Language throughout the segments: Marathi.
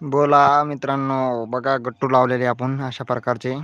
बोला मित्रांनो बघा गट्टू लावलेले आपण अशा प्रकारचे.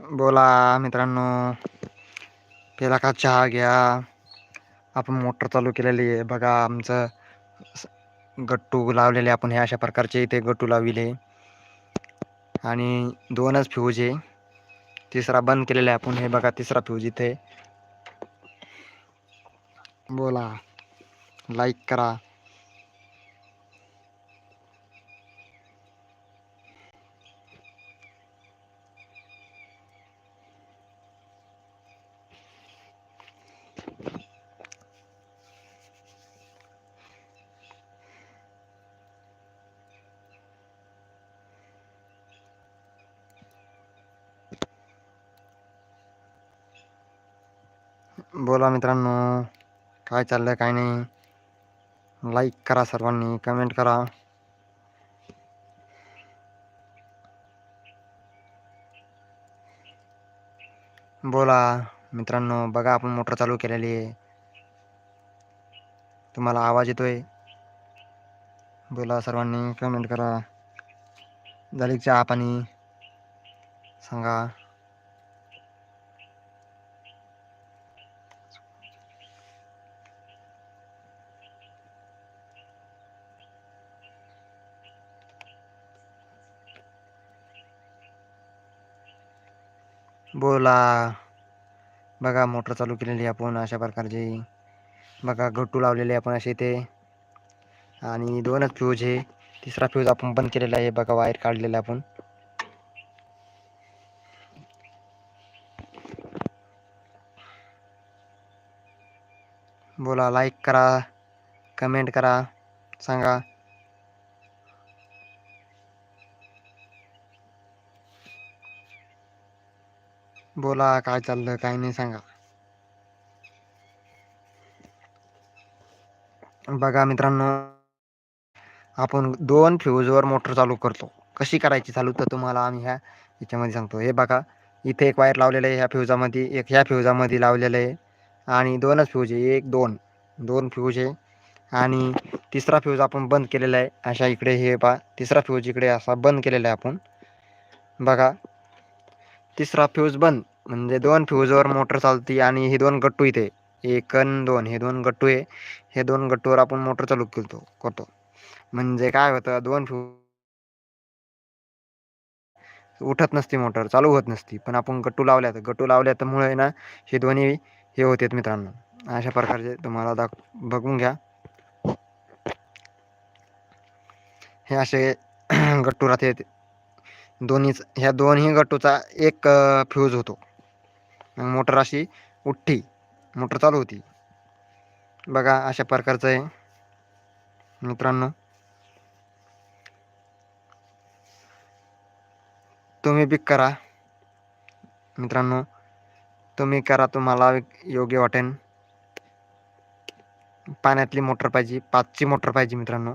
बोला मित्रांनो पहिला का चहा घ्या? आपण मोटर चालू केलेली आहे. बघा आमचं गट्टू लावलेले आपण हे अशा प्रकारचे इथे गट्टू लावले. आणि दोनच फ्यूज आहे. तिसरा बंद केलेला आहे आपण. हे बघा तिसरा फ्यूज इथे. बोला लाईक करा. बोला मित्रांनो काय चाललं काय नाही? लाईक करा सर्वांनी कमेंट करा. बोला मित्रांनो बघा आपण मोटर चालू केलेली आहे. तुम्हाला आवाज येतोय? बोला सर्वांनी कमेंट करा. झाली चहा पाणी. सांगा. बोला. बघा मोटर चालू केलेली आपण अशा प्रकारची. बघा गट्टू लावलेले आपण असे ते आणि दोनच फ्यूज हे तिसरा फ्यूज आपण बंद केलेला आहे. बघा वायर काढलेला आपण. बोला लाईक करा. कमेंट करा. सांगा. बोला काय चाललं काय नाही सांगा. बघा मित्रांनो आपण दोन फ्यूजवर मोटर चालू करतो. कशी करायची चालू तर तुम्हाला आम्ही ह्या याच्यामध्ये सांगतो. हे बघा इथे एक वायर लावलेलं आहे ह्या फ्यूजामध्ये एक ह्या फ्यूजामध्ये लावलेलं आहे. आणि दोनच फ्यूज आहे एक दोन. दोन फ्यूज आहे. आणि तिसरा फ्यूज आपण बंद केलेला आहे. अशा इकडे हे पा तिसरा फ्यूज इकडे असा बंद केलेला आहे आपण. बघा तिसरा फ्यूज बंद. म्हणजे दोन फ्यूजवर मोटर चालते आणि हे दोन गट्टू इथे. एक अन दोन हे दोन गट्टू आहे. हे दोन गट्टूवर आपण मोटर चालू केलतो करतो. म्हणजे काय होतं दोन फ्यू उठत नसते मोटर चालू होत नसती. पण आपण गट्टू लावल्यात. गट्टू लावल्यामुळे ना हे दोन्ही हे होतात मित्रांनो. अशा प्रकारचे तुम्हाला दाख बघून घ्या. हे असे गट्टू राहते दोन्हीच ह्या दोन्ही गट्टूचा एक फ्यूज होतो. मग मोटर अशी उठ्ठी. मोटर चालू होती. बघा अशा प्रकारचं आहे. मित्रांनो. तुम्ही पिक करा. मित्रांनो तुम्ही करा तुम्हाला योग्य वाटेन. पाण्यातली मोटर पाहिजे पाचची मोटर पाहिजे मित्रांनो.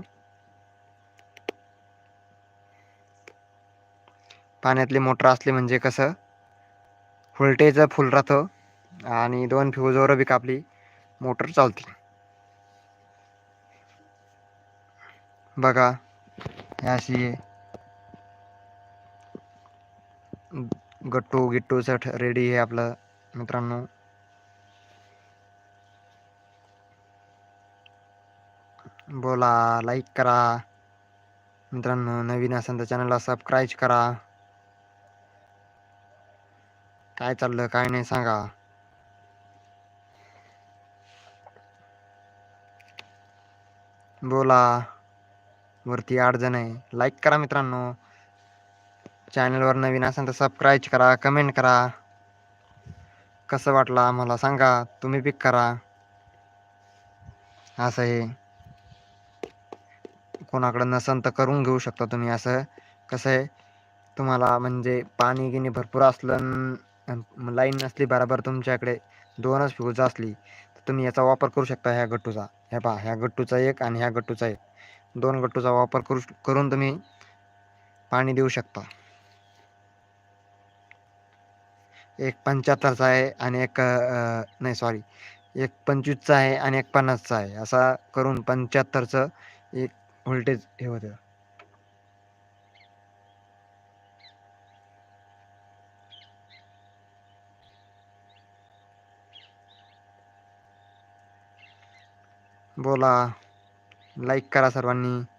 पाण्यातली मोटर असली म्हणजे कसं? व्होल्टेज फुल राहतं. आणि दोन फ्यूजवर बी आपली मोटर चालते. बघा. अशी गट्टू गिट्टू सट रेडी आहे आपलं मित्रांनो. बोला लाईक करा. मित्रांनो नवीन असेल तर चॅनलला सबस्क्राईब करा. काय चाललं काय नाही सांगा. बोला. वरती आठ जण आहे. लाईक करा मित्रांनो. चॅनलवर नवीन असेल तर सबस्क्राईब करा कमेंट करा. कसं वाटलं आम्हाला सांगा. तुम्ही पिक करा. असं आहे कोणाकडं नसेल तर करून घेऊ शकता तुम्ही असं. कसं आहे? तुम्हाला म्हणजे पाणी गिनी भरपूर असलं लाईन नसली बराबर तुमच्याकडे दोनच फ्यूज असली तर तुम्ही याचा वापर करू शकता ह्या गट्टूचा. ह्या पहा ह्या गट्टूचा एक आणि ह्या गट्टूचा एक. दोन गट्टूचा वापर करू करून तुम्ही पाणी देऊ शकता. एक पंच्याहत्तरचा आहे आणि एक नाही सॉरी एक पंचवीसचा आहे आणि एक पन्नासचा आहे. असा करून पंच्याहत्तरचं एक व्होल्टेज हे होतं. बोला. लाईक करा सर्वांनी.